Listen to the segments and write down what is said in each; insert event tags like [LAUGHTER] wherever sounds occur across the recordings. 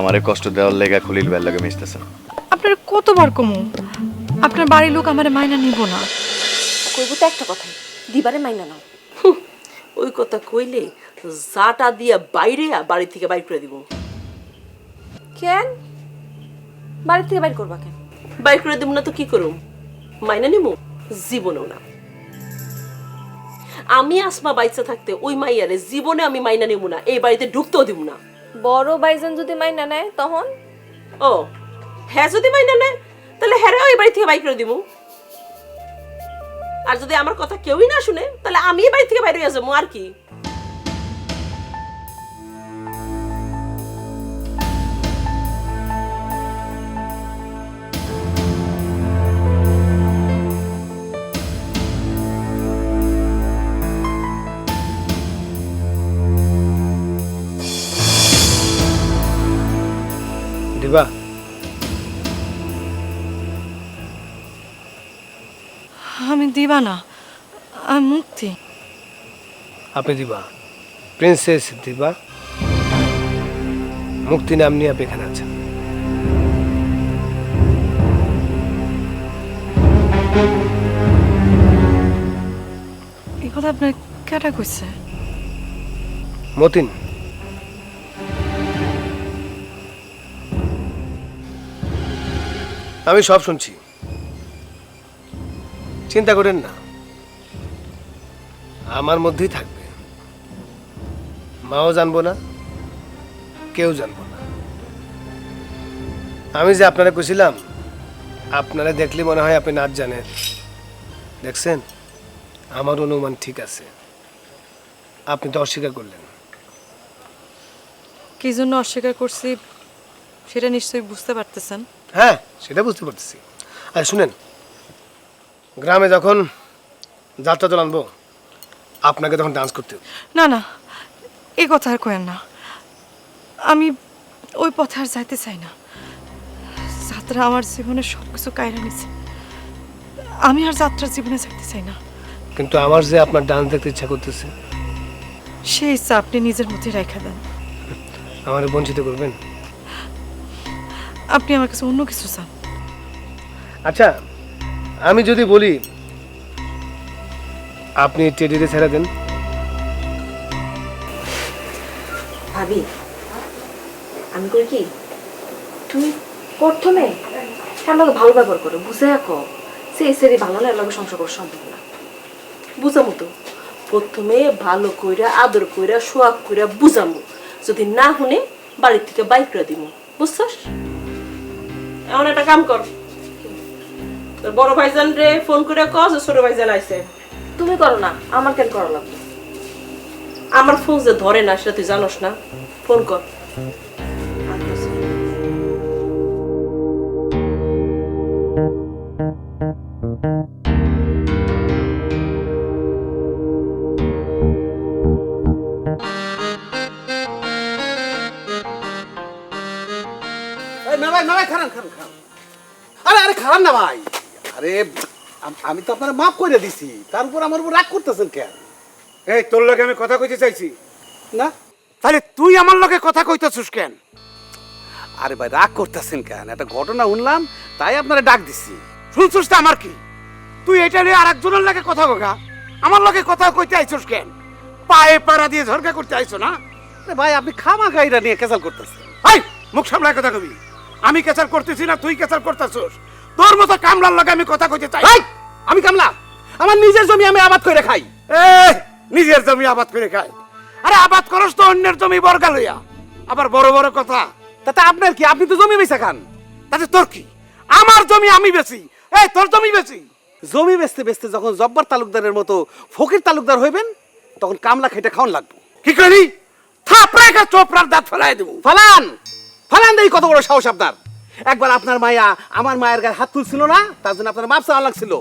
আমারে কষ্ট দেওয়ার লেগা খলিল ভাইয়ের লগে মিশতেছেন আপনার কতবার কমু? আপনার বাড়ির লোক আমার মাইনা নিব না। কইব তো একটা কথাই দিবারে মাইনা নাও। ওই কথা কইলে জাটা দিয়া বাইরে বাড়ি থেকে বাইর করে দিব। কেন? বাড়ি থেকে বাইর করবা কেন? বাইর করে দিব না তো কি করুম? মাইনা নিব জীবনেও না। আমি আসমা বাইচা থাকতে ওই মাইয়ারে জীবনে আমি মাইনা নিব না এই বাড়িতে ঢুকতেও দিব না। বড় বাইজন যদি মাইনা নেয়, তখন? ও হ্যাঁ যদি মাইনা নেয়, তাহলে হ্যাঁ ওই বাড়ি থেকে বাইক করে দিব। আর যদি আমার কথা কেউই না শুনে, তাহলে আমি বাড়ি থেকে বাইরে যাব, আর কি? আমি দিবা না আমি মুক্তি। আপনি দিবা। প্রিন্সেস দিবা। মুক্তি নাম নিয়ে আপনি এখানে আছেন। এই কথা আপনার কেটা কইছে? মতিন। আমি সব শুনছি। চিন্তা করেন না। আমার মধ্যেই থাকবে। মাও জানব না কেউ জানব না। আমি যে আপনারা কইছিলাম আপনারা দেখলে মনে হয় আপনি নাচ জানেন। দেখছেন? আমার অনুমান ঠিক আছে। আপনি তো অস্বীকার করলেন। কি জন্য অস্বীকার করছি সেটা নিশ্চয়ই বুঝতে পারতেছেন। হ্যাঁ সেটা বুঝতে পারতেছি। আর শুনেন গ্রামে যখন যাত্রা তো আনব আপনাকে তখন ডান্স করতে হবে। না না এই কথা আর কয়েন না। আমি ওই পথে আর যাইতে চাই না। যাত্রা আমার জীবনে সব কিছু কায়রা নিছে। আমি আর যাত্রার জীবনে যাইতে চাই না। কিন্তু আমার যে আপনার ডান্স দেখতে ইচ্ছা করতেছে সেই ইচ্ছা আপনি নিজের মধ্যে রেখে দেন। আমার বঞ্চিত করবেন? আপনি আমার কাছে অন্য কিছু চান। আচ্ছা আমি যদি বলি, আপনি টেডিতে ছেড়ে দেন। ভাবি, আমি করি কি, তুমি প্রথমে তার লগে ভালো ব্যবহার করো বুঝে রাখো সে সেরি ভালো না লগে সংসার করা সম্ভব না। বুঝামু তো, প্রথমে ভালো কইরা, আদর কইরা, সোয়াগ কইরা বুঝামু, যদি না শুনে বাড়ির থেকে বাইক করে দিব বুঝছস? এমন একটা কাম কর তোর বড় ভাইজান রে ফোন করে কস যে ছোট ভাইজান আইছে। তুমি করো না আমার কেন করা লাগবে? আমার ফোন যে ধরে না সেটা তুই জানোস না। ফোন কর। ভাই ভাই খারান খারান খারান। আরে আরে খারান না ভাই। আরে আমি তো আপনার মাফ করে দিছি। তার উপর আমার উপর রাগ করতেছেন কেন? এই তোর লগে আমি কথা কইতে চাইছি। না? তাহলে তুই আমার লগে কথা কইতেছিস কেন? আরে ভাই রাগ করতেছেন কেন? একটা ঘটনা শুনলাম তাই আপনারা ডাক দিছি। শুনছিস তো আমার কি? তুই এটা নিয়ে আর একজনের লাগে কথা কগা আমার লগে কথা কইতে আইছস কেন? পায়ে পাড়া দিয়ে ঝরকা করতে আইছো না? আরে ভাই আপনি খামা গাইরা নিয়ে কেসাল করতেছেন। এই মুখ সামলায় কথা কবি। আমি কেচার করতেছি না তুই কেচার করতেছস। তোর মতো কামলার লগে আমি কথা কইতে চাই। আমি কামলা। আমার নিজের জমি আমি আবাদ করে খাই। এই, নিজের জমি আবাদ করে খাই। আরে আবাদ করস তো অন্যের জমি বর্গা লইয়া। আবার বড় বড় কথা। তাতে আপনার কি? আপনি তো জমি বেচা খান। তাতে তোর কি? আমার জমি আমি বেশি এই তোর জমি বেশি জমি বেচতে বেচতে যখন জব্বার তালুকদারের মতো ফকির তালুকদার হইবেন তখন কামলা খেটে খাওয়ান লাগবে। কি করি থাপড়ে কা চোপড়ার দাঁত ফেলাই দেবো। ফালান! ফালান দেই কত বড় সাহস আপনার। একবার আপনার মায়া আমার মায়ের গায়ে হাত তুলছিল না তার জন্য আপনার মাপ চাওয়ান লাগছিল।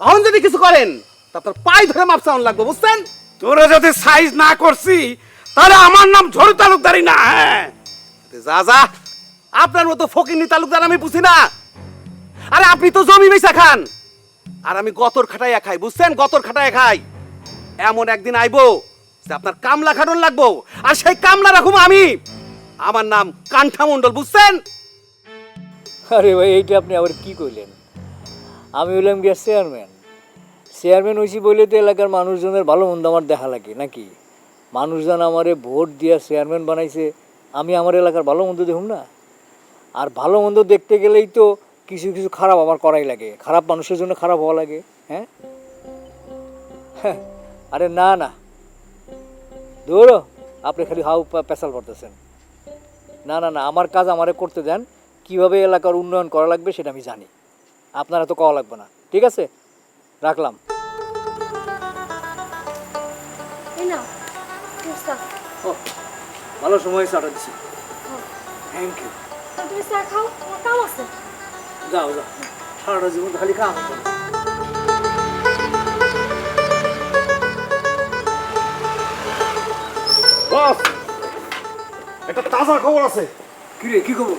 এখন যদি কিছু করেন তা আপনার পায়ে ধরে মাপ চাওয়ান লাগবে বুঝছেন? তোরা যদি সাইজ না করছি তাহলে আমার নাম ঝড়ু তালুকদারি না হ্যাঁ? যা যা। আপনার মতো ফকিরনি তালুকদার আমি বুঝি না। আরে আপনি তো জমি বেচা খান। আর আমি গতর খাটাইয়া খাই বুঝছেন? গতর খাটাইয়া খাই। এমন একদিন আইবো যে আপনার কামলা খাটন লাগবো। আর সেই কামলা রাখুম আমি। আমার নাম কান্ঠা মণ্ডল বুঝছেন? আরে ভাই এইটা আপনি আবার কি কইলেন? আমি হইলাম গিয়া চেয়ারম্যান চেয়ারম্যান হয়েছি বলে তো এলাকার মানুষজনের ভালো মন্দ আমার দেখা লাগে নাকি? মানুষজন আমারে ভোট দিয়া চেয়ারম্যান বানাইছে আমি আমার এলাকার ভালো মন্দ দেখুন না? আর ভালো মন্দ দেখতে গেলেই তো কিছু কিছু খারাপ আমার করাই লাগে খারাপ মানুষের জন্য খারাপ হওয়া লাগে হ্যাঁ? হ্যাঁ, আরে না না। ধরো আপনি খালি হাউ পেশাল করতেছেন না না না আমার কাজ আমারে করতে দেন কীভাবে এলাকার উন্নয়ন করা লাগবে সেটা আমি জানি। আপনারা তো কওয়া লাগবে না। ঠিক আছে? রাখলাম। এই ভালো সময় সারা দিছি। থ্যাংক ইউ তুমি চা খাও কাম আছে? যাও যাও। সারাটা জীবন খালি কাম। বস একটা তাজা খবর আছে। কি রে কি খবর?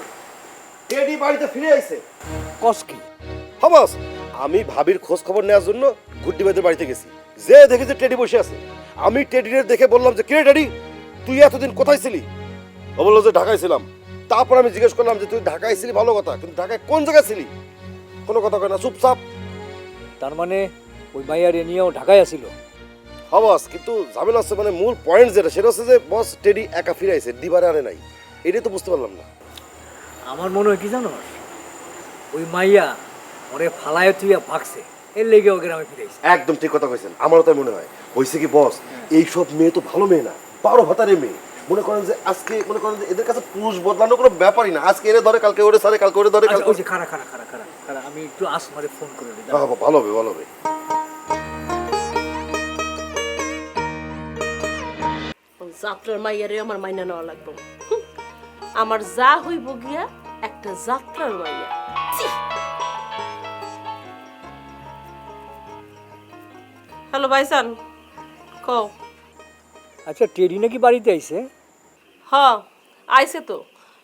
টেডি বাড়িতে ফিরে আইছে। কস কি? হবাস আমি ভাবির খোঁজ খবর নেওয়ার জন্য গুড্ডি ভাইদের বাড়িতে গেছি। যে দেখেছি টেডি বসে আছে। আমি টেডির দেখে বললাম যে কিরে টেডি তুই এতদিন কোথায় ছিলি? ও বলল যে ঢাকায় ছিলাম। তারপর আমি জিজ্ঞেস করলাম যে তুই ঢাকায় ছিলি? ভালো কথা কিন্তু ঢাকায় কোন জায়গায় ছিলি? কোনো কথা কয় না চুপচাপ। তার মানে ওই মাইয়ার এ নিয়েও ঢাকায় আসিল? হবাস কিন্তু ঝামেলা হচ্ছে মানে মূল পয়েন্ট যেটা সেটা হচ্ছে যে বস টেডি একা ফিরে আইছে দিবারে আনে নাই। এটাই তো বুঝতে পারলাম না। আমার মনে হয় কি জানো? ওই মাইয়া ওরে ফালায় তুইয়া ভাগছে। এর লেগে ওকে আমি ফিরেছি একদম ঠিক কথা কইছেন। আমারও তাই মনে হয়। হয়েছে কি বস এইসব মেয়ে তো ভালো মেয়ে না। বারো ভাতারে মেয়ে। মনে করেন যে আজকে মনে করেন যে এদের কাছে পুরুষ বদলানো কোনো ব্যাপারই না। আজকে এরে ধরে কালকে ওরে সারে কালকে ওরে ধরে আচ্ছা কালকে ওই যে খারা খারা খারা খারা খারা আমি একটু আসমারে ফোন করে দিই হ্যাঁ, ভালো হবে ভালো হবে। যাত্রার মাইয়ারে আমার মাইনা নেওয়া লাগবে। আমার যা হইব গিয়া একটা যাত্রার মাইয়া হ্যালো ভাইসান কও। আচ্ছা টেডি নাকি বাড়িতে আইছে? হ আইছে তো।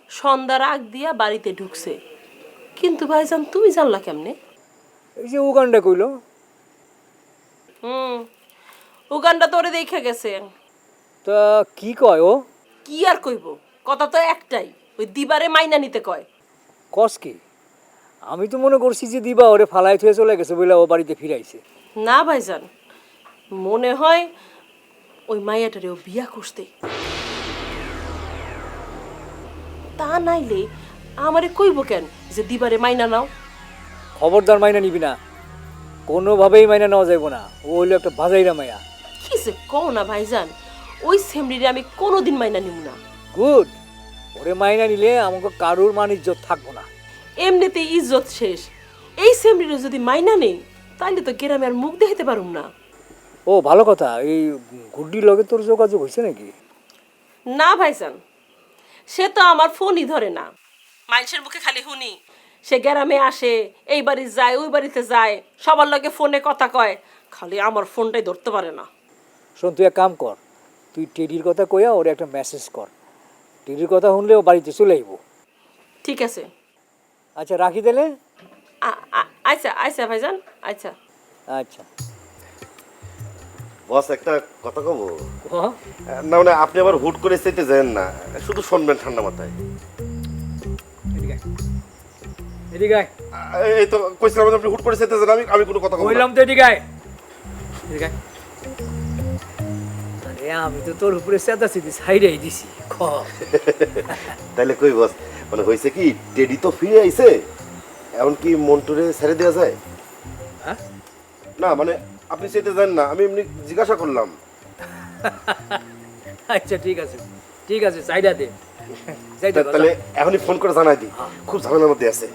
সন্ধ্যার আগ দিয়া বাড়িতে ঢুকছে। কিন্তু ভাইজান তুমি জানলা কেমনে? এই যে উগান্ডা কইলো। হুম উগান্ডা তোরে দেখে গেছে। তা কি কয় ও? কি আর কইব? কথা তো একটাই ওই দিবারে মাইনা নিতে কয়। কস কি? আমি তো মনে করছি যে দিবা ওরে ফালাই থুয়ে চলে গেছে বলে ও বাড়িতে ফিরাইছে। না ভাইজান মনে হয় ওই মাইয়াটারে ও বিয়া করতে তা নাইলে আমারে কইব কেন যে দিবারে মাইনা নাও? খবরদার মাইনা নিবি না। কোনোভাবেই মাইনা নেওয়া যাইব না। ও হইল একটা বাজাইরা মাইয়া। কি যে কও না ভাইজান ওই সেমরিরে আমি কোনোদিন মাইনা নিব না। গুড। ওরে মাইনা নিলে আমাকে কারুর মান ইজ্জত থাকব না। এমনিতে ইজ্জত শেষ। এই সেমরিরে যদি মাইনা নেই তাইলে তো গ্রামে আর মুখ দেখাতে পারুম না। ও ভালো কথা। এই গুড্ডির লগে তোর যোগাযোগ হয়েছে নাকি? না ভাইজান সে তো আমার ফোনই ধরে না। মানুষের মুখে খালি শুনি। সে গ্রামে আসে এই বাড়ি যায় ওই বাড়িতে যায় সবার লগে ফোনে কথা কয় খালি আমার ফোনটাই ধরতে পারে না। শোন তুই এক কাম কর তুই টেডির কথা কইয়া ওরে একটা মেসেজ কর। টেডির কথা শুনলে ও বাড়িতে চলে আইব। ঠিক আছে। আচ্ছা রাখি দিলে আচ্ছা আচ্ছা ভাইজান আচ্ছা। আচ্ছা। বস একটা কথা কব? না মানে আপনি আবার হুট করে চাইতে যান না। শুধু শুনবেন ঠান্ডা মাথায়। এদিকে। এই তো কইছিলাম যে আপনি হুট করে চাইতে যান আমি আমি কোনো কথা। কইলাম তো এদিকে। এদিকে। আরে আমি তো তোর উপরে চিতি সাইডাই দিছি খ। [LAUGHS] তাইলে কই বস মানে হয়েছে কি টেডি তো ফিরে আইছে মন্টুরে ছেড়ে দেওয়া যায়? হ্যাঁ? না মানে আপনি চাইতে যান না আমি এমনি জিজ্ঞাসা করলাম। [LAUGHS] আচ্ছা ঠিক আছে ঠিক আছে সাইডা দে। [LAUGHS] যাইতে তাহলে এখনই ফোন করে জানাই দিই খুব ঝামেলার মধ্যে আছে।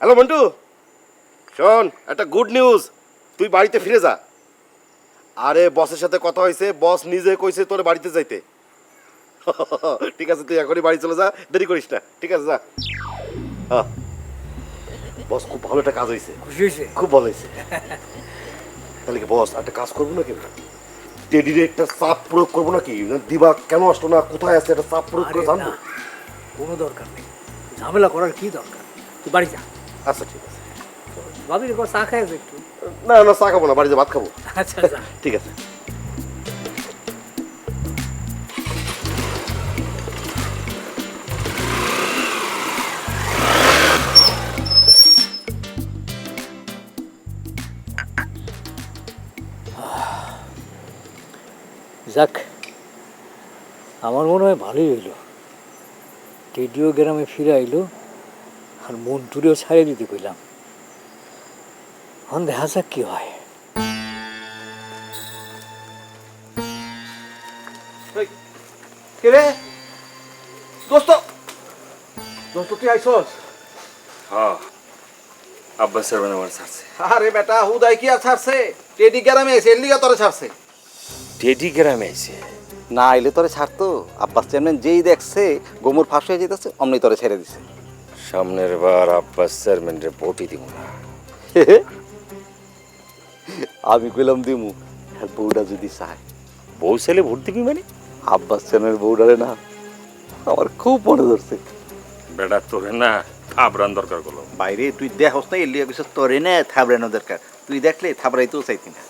হ্যালো মন্টু? শোন একটা গুড নিউজ তুই বাড়িতে ফিরে যা। আরে বসের সাথে কথা হয়েছে বস নিজে কইছে তোর বাড়িতে যাইতে। [LAUGHS] ঠিক আছে তুই এখনই বাড়ি চলে যা দেরি করিস না। ঠিক আছে যা। বস খুব ভালো একটা কাজ হয়েছে খুশি হয়েছে খুব ভালো হয়েছে তাহলে কি বস একটা কাজ করব নাকি? টেডিরে একটা চাপ প্রয়োগ করব নাকি? না দিবা কেন আসলো না? কোথায় আছে একটা চাপ প্রয়োগ করে জানব? কোনো দরকার নেই। ঝামেলা করার কি দরকার? তুই বাড়ি যা। আচ্ছা ঠিক আছে। ভাবি রে চা খাই একটু। না না চা খাব না বাড়িতে ভাত খাব। আচ্ছা আচ্ছা। [LAUGHS] ঠিক আছে। যাক আমার মনে হয় ভালোই হইল। রেডিও গ্রামে ফিরে আইলো আর মন্টুরেও ছাড়িয়ে দিতে কইলাম। এখন দেখা যাক কি হয়। কে রে? দোস্ত! দোস্ত তুই আইসস? হ্যাঁ আব্বাস স্যার আমার ছাড়ছে আরে বেটা হুদাই কি আর ছাড়ছে? টেডি গ্রামে এসে তোরে ছাড়ছে। টেডি গ্রামে আইছে না আইলে তোরে ছাড়তো। আব্বাস চেয়ারম্যান যেই দেখছে গোমর ফাঁস হয়ে যেতেছে অমনি তোরে ছেড়ে দিছে। সামনের বার আব্বাস চেয়ারম্যানরে ভোটই দিব না। আমি কইলাম দিমু আর বউটা যদি চায়। বউ ছেলে ভোট দিবি মানে? আব্বাস চেয়ারম্যানের বউডারে না আমার খুব মনে ধরছে। বেটা তোরে না থাবরান দরকার করল বাইরে তুই দেখস না এলিয়া কিছু তোরে না থাবড়ানো দরকার। তুই দেখলে থাবড়াইতেও চাইতি না।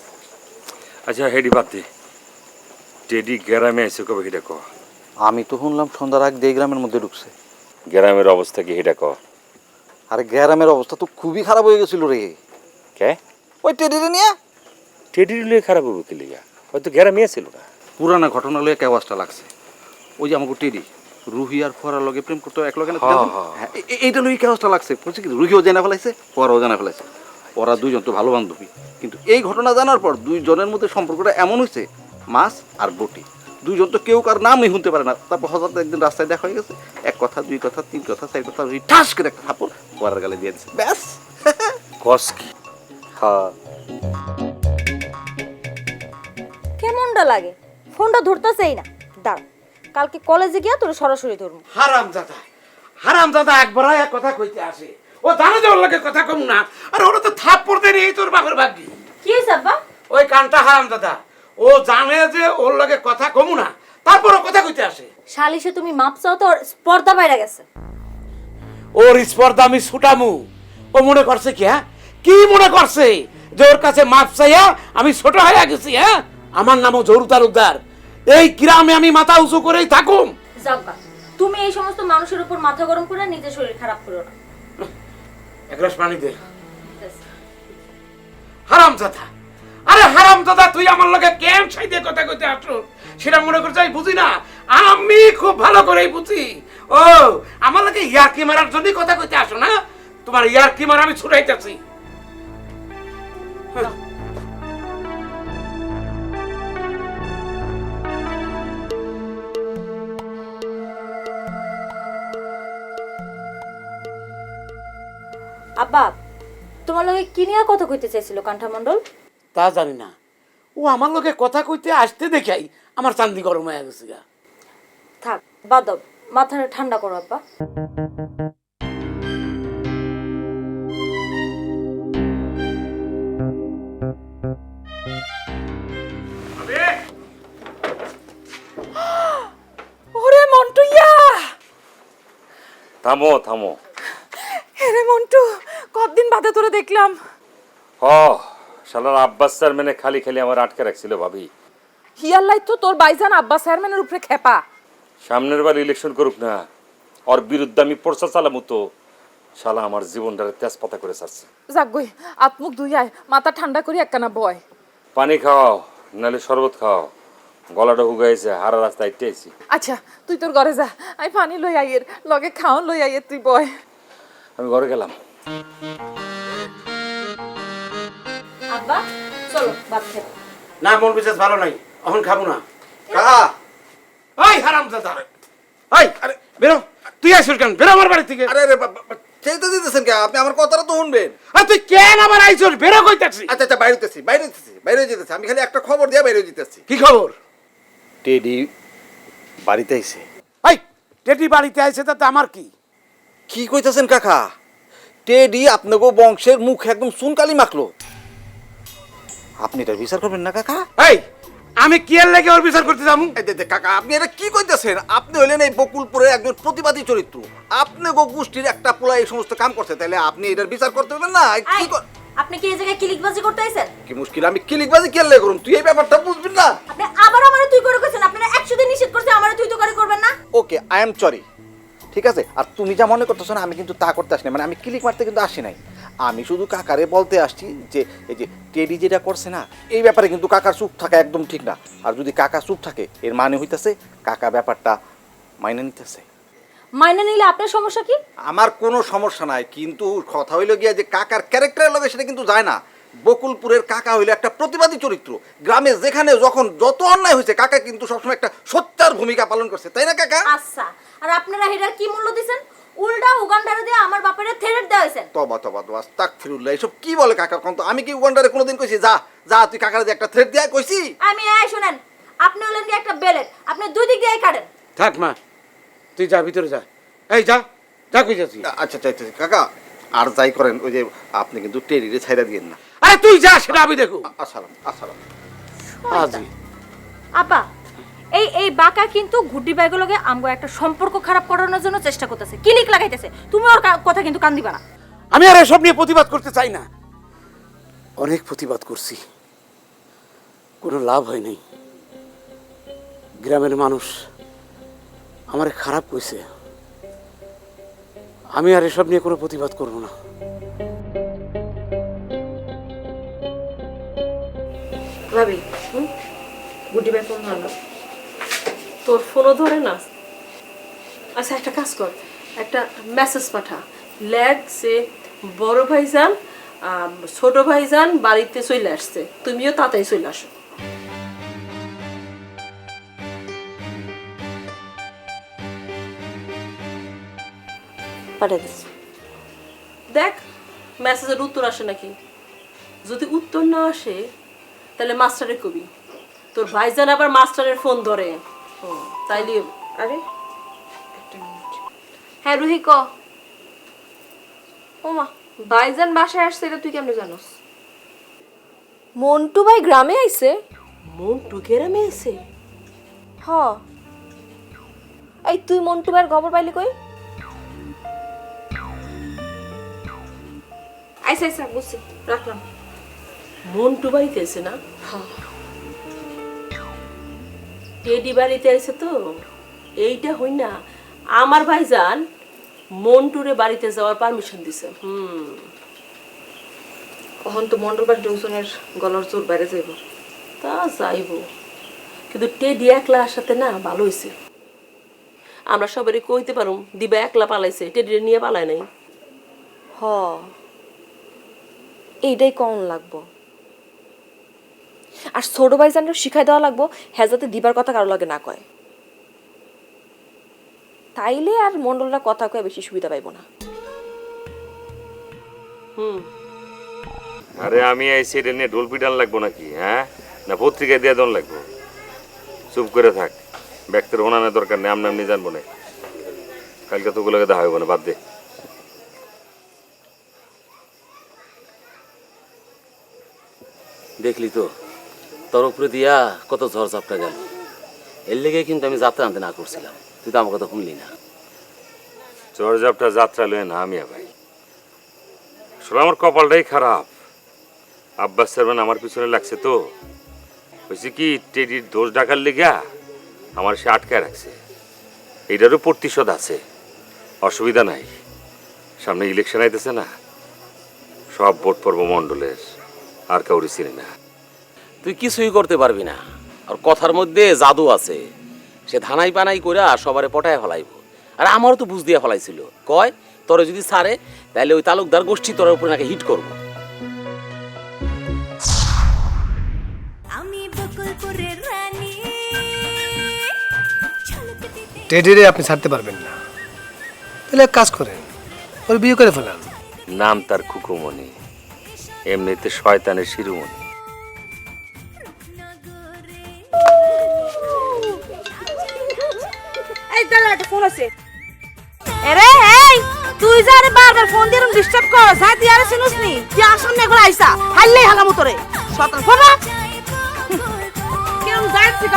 আচ্ছা হেডি বাদ দে। টেডি গ্রামে আইছে কবে হেডা ক? আমি তো শুনলাম সন্ধ্যার আগ দিয়ে গ্রামের মধ্যে ঢুকছে। গ্রামের অবস্থা কি হেডা ক? আরে গ্রামের অবস্থা তো খুবই খারাপ হয়ে গেছিল রে। কে? ওই টেডিরে নিয়ে? টেডির লিয়ে খারাপ হবে কি লিগা? হয়তো গ্রামে ছিল না। পুরানা ঘটনা লয়ে কেওয়াজটা লাগছে। ওই যে আমাকে টেডি রুহি আর ফরার লগে প্রেম করতে এক লগে না হ্যাঁ, হ্যাঁ। হ্যাঁ, এইটা লই কেওয়াজটা লাগছে? বুঝছি কি? রুহিও জানা ফেলাইছে ফরাও জানা ফেলাইছে। ওরা দুইজন তো ভালো বান্ধবী। কিন্তু এই ঘটনা জানার পর দুইজনের মধ্যে সম্পর্কটা এমন হয়েছে মাছ আর বটি। দুইজন তো কেউ কার নামই শুনতে পারে না। তারপর হঠাৎ একদিন রাস্তায় দেখা হয়ে গেছে এক কথা দুই কথা তিন কথা চার কথা রুহি ঠাস করে একটা থাপড় ফরার গালে দিয়ে দিচ্ছে ব্যাস। কস কি? হ্যাঁ। কেমনটা লাগে। ফোনটা ধরতেছেই না। দাঁড়া কালকে কলেজে গিয়া তোর সরাসরি ধরবো। হারাম দাদা হারাম দাদা একবার এক কথা কইতে আসে। ও জানে যে ওর লাগে কথা কম না আর ওরা তো থাপ পড়তে নেই তোর বাপের ভাগ্যি। কি আব্বা? ওই কানটা হারাম দাদা ও জানে যে ওর লাগে কথা কম না তারপর কথা কইতে আসে। সালিশে তুমি মাপ চাও তো ওর স্পর্ধা বাইরে গেছে। ওর স্পর্ধা আমি ছুটামু। ও মনে করছে কি হ্যাঁ? কি মনে করছে? যে ওর কাছে মাপ চাইয়া আমি ছোট হয়ে গেছি হ্যাঁ? আমার নামও জরু তালুকদার। এই গ্রামে আমি মাথা উঁচু করেই থাকুম। তুমি এই সমস্ত মানুষের উপর মাথা গরম করে নিজের শরীর খারাপ করো না। এক গ্লাস পানি দে। হারাম দাদা আরে হারাম দাদা তুই আমার লগে কেম সাইদে কথা কইতে আসো সেটা মনে করছে আমি বুঝি না? আমি খুব ভালো করেই বুঝি। ও আমার লগে ইয়ারকি মারার জন্যই কথা কইতে আসো না? তোমার ইয়ারকি মারা আমি ছুটাইতেছি। আব্বা তোমার লগে কি নিয়ে কথা কইতে চাইছিল কান্ঠা মণ্ডল? তা জানি না। ও আমার লগে কথা কইতে আসতে দেখাই আমার চান্দি গরম হয়ে গেছে গা। থাক বাদ দাও মাথাটা ঠান্ডা করো আব্বা। ওরে মন্টুইয়া! থামো থামো। এরে মন্টু! কতদিন বাদে তোরে দেখলাম। হ শালার আব্বাস চেয়ারম্যানে খালি খালি আমার আটকে রাখছিল ভাবি। হিয়াল্লাই তো তোর বাইজান আব্বা চেয়ারম্যানের উপরে খেপা। সামনের বার ইলেকশন করুক না ওর বিরুদ্ধে আমি প্রচার চালামু তো। শালা আমার জীবনটারে তেজপাতা করে ছাড়ছে। যাকগই আত্মুখ ধুই আয় মাথা ঠান্ডা করি একখানা বয়। পানি খাও নাহলে শরবত খাও। গলাটা হুগাইছে হারা রাস্তায় আইতেছি আচ্ছা তুই তোর ঘরে যা আমি পানি লই আইয়ের লগে খাওয়ান লই আইয়ের তুই বয়। আমি ঘরে গেলাম। আব্বা চলো ভাত খেতে না মন বিশেষ ভালো নাই। এখন খাব না। কাহা ওই হারাম দাদা ওই আরে বেরো। তুই আসিস কেন? বেরো আমার বাড়ি থেকে। আরে আরে চেয়ে দিতেছেন কে আপনি আমার কথাটা তো শুনবেন। আর তুই কেন আবার আইসস? বেরো কইতাছি। আচ্ছা আচ্ছা বাইরে বাইরে যেতেছি বাইরে যেতেছি। আমি খালি একটা খবর দিয়ে বাইরে যেতেছি। কি খবর? টেডি বাড়িতে আইছে। এই টেটি বাড়িতে আইছে তাতে আমার কি? কি কইতাছেন কাকা? টেডি আপনাকে বংশের মুখ একদম চুনকালি মাখলো। আপনি এটা বিচার করবেন না কাকা? এই আমি কি এর লেগে ওর বিচার করতে যাব? এই দে- দে, কাকা আপনি এটা কি কইতেছেন? আপনি হলেন এই বকুলপুরের একজন প্রতিবাদী চরিত্র। আপনি গো গোষ্ঠীর একটা পোলা এই সমস্ত কাম করছে তাহলে আপনি এটার বিচার করতে পারবেন না? কি কর- আপনি কি এই জায়গায় ক্লিকবাজি করতে আইছেন? কি মুশকিল আমি ক্লিকবাজি কেলে করুম? তুই এই ব্যাপারটা বুঝবি না। আপনি আবার আমারে তুই করে কইছেন? আপনারা একশো দিন নিষেধ করছে আমারে তুই তো করে করবেন না? Okay I am sorry. ঠিক আছে? আর তুমি যা মনে করতেছো না আমি কিন্তু তা করতে আসি মানে আমি ক্লিক মারতে কিন্তু আসি নাই। আমি শুধু কাকারে বলতে আসছি যে এই যে টেডি যেটা করছে না এই ব্যাপারে কিন্তু কাকার চুপ থাকা একদম ঠিক না। আর যদি কাকা চুপ থাকে এর মানে হইতাছে কাকা ব্যাপারটা মাইনে নিতেছে। মাইনে নিলে আপনার সমস্যা কি? আমার কোনো সমস্যা নাই কিন্তু কথা হইল গিয়া যে কাকার ক্যারেক্টারের লগে সেটা কিন্তু যায় না। বকুলপুরের কাকা হইল একটা প্রতিবাদী চরিত্র। গ্রামে যেখানে যখন যত অন্যায় হয়েছে কাকা কিন্তু সবসময় একটা সত্যার ভূমিকা পালন করছে। তাই না কাকা? আচ্ছা। আর আপনারা হেডার কি মূল্য দিছেন? উল্টা উগান্ডারে দিয়ে আমার বাপের থেরেট দেওয়া হয়েছে। তবা তবা তবা তাক ফিরুল্লাহ এসব কি বলে কাকা? কন্ত আমি কি উগান্ডারে কোনোদিন কইছি যা যা তুই কাকারে দিয়ে একটা থ্রেড দিয়া কইছি? আমি এই শুনেন আপনি হলেন কি একটা বেলেট? আপনি দুই দিক দিয়ে কাটেন। থাক মা তুই যা ভিতরে যা। এই যা যা কই যাচ্ছি আচ্ছা আচ্ছা আচ্ছা, কাকা আর যাই করেন ওই যে আপনি কিন্তু টেরিরে ছাইরা দিয়েন না। আরে তুই যা সেটা আমি দেখো। আসসালাম আসসালাম। আজি। আপা এই এই বাঁকা কিন্তু গুড্ডি ব্যাগগুলোকে আমগো একটা সম্পর্ক খারাপ করানোর জন্য চেষ্টা করতেছে। কিলিক লাগাইতেছে? তুমি ওর কথা কিন্তু কান দিবা না। আমি আর এসব নিয়ে প্রতিবাদ করতে চাই না। অনেক প্রতিবাদ করছি। কোনো লাভ হয় নাই। গ্রামের মানুষ আমারে খারাপ কইছে। আমি আর এসব নিয়ে কোনো প্রতিবাদ করব না। ভাবি, হুম? গুডি ভাই ফোন তোর ফোনও ধরে না? আচ্ছা একটা কাজ কর। একটা মেসেজ পাঠা। লেখ যে বড় ভাইজান ছোট ভাইজান বাড়িতে চলে আসছে। তুমিও তাড়াতাড়ি চলে আসো। পাঠিয়ে দিচ্ছি। দেখ মেসেজের উত্তর আসে নাকি? যদি উত্তর না আসে তাহলে মাস্টারে কবি। তোর ভাইজান আবার মাস্টারের ফোন ধরে। ও, তাইলে আরে হ্যাঁ রুহি ক। ওমা ভাইজান বাসায় আসছে এটা তুই কেমনে জানোস? মন্টু ভাই গ্রামে আইছে? মন্টু গেরামে এসে হ। এই তুই মন্টু ভাইয়ের খবর পাইলি কই? আইসা আইসা বুঝছি রাখলাম। মন্টু বাড়িতে এসে না টেডি বাড়িতে এসে তো? এইটা হই না আমার ভাই ভাইজান মন্টুরে বাড়িতে যাওয়ার পারমিশন দিছে। হুম। তখন তো মন্ডলবার জংশনের গলার জোর বাইরে যাইব। তা যাইব। কিন্তু টেডি একলা আসাতে না ভালো হয়েছে আমরা সবারই কইতে পারুম দিবা একলা পালাইছে টেডিরে নিয়ে পালায় নাই। হ। এইটাই কম লাগবো। আর ছোট ভাইজানরা শিখাই দেওয়া লাগবো হ্যাঁ যাতে দিবার কথা কারও লাগে না কয়। তাইলে আর মন্ডলরা কথা কয়ে বেশি সুবিধা পাইব না। হুম। আরে আমি এই সেটা নিয়ে ঢোল পিটান লাগবো নাকি হ্যাঁ? না পত্রিকায় দিয়ে দন লাগবো? চুপ করে থাক ব্যক্তির ওনানের দরকার নেই আমনি আমনি জানব না। কালকে তো ওগুলোকে দেখা হইব না বাদ দে। দেখলি তো? তোর উপরে দিয়া কত ঝড় ঝাপটা গেল। এর লেগে কিন্তু আমি যাত্রা আনতে না করছিলাম। তুই তো আমার কথা শুনলি না। জ্বর জাপটা যাত্রা লয়ে না আমি ভাই আসলে আমার কপালটাই খারাপ। আব্বাস সারবেন আমার পিছনে লাগছে তো। হয়েছে কি, টেডির দোষ ডাকার লেগা আমার সে আটকায় রাখছে। এইটারও প্রতিশোধ আছে। অসুবিধা নাই। সামনে ইলেকশন আইতেছে না। সব ভোট পর্ব মণ্ডলের আর কাউরি চিনি না। তুই কিছুই করতে পারবি না। আর কথার মধ্যে জাদু আছে। সে ধানাই পানাই কইরা সবারে পটায় ফেলাইব। আর আমারও তো বুঝ দিয়া ফলাইছিল। কয় তোরে যদি সারে তাহলে ওই তালুকদার গোষ্ঠী তোর উপরে নাকি হিট করব। টেডিরে আপনি ছাড়তে পারবেন না। তাহলে এক কাজ করেন ওর বিয়ে করে ফেলান। নাম তার খুকুমণি। এমনিতে শয়তানের শিরোমণি। ফোন আছে। আরে এই, তুই যা আরে বারবার ফোন দিয়ে ডিস্টার্ব কর হ্যাঁ তুই আরে শুনুস নি? তুই আসন না করে আইসা? হাইলে হালাম তোরে। সতর্ক কেমন যায় ঠিক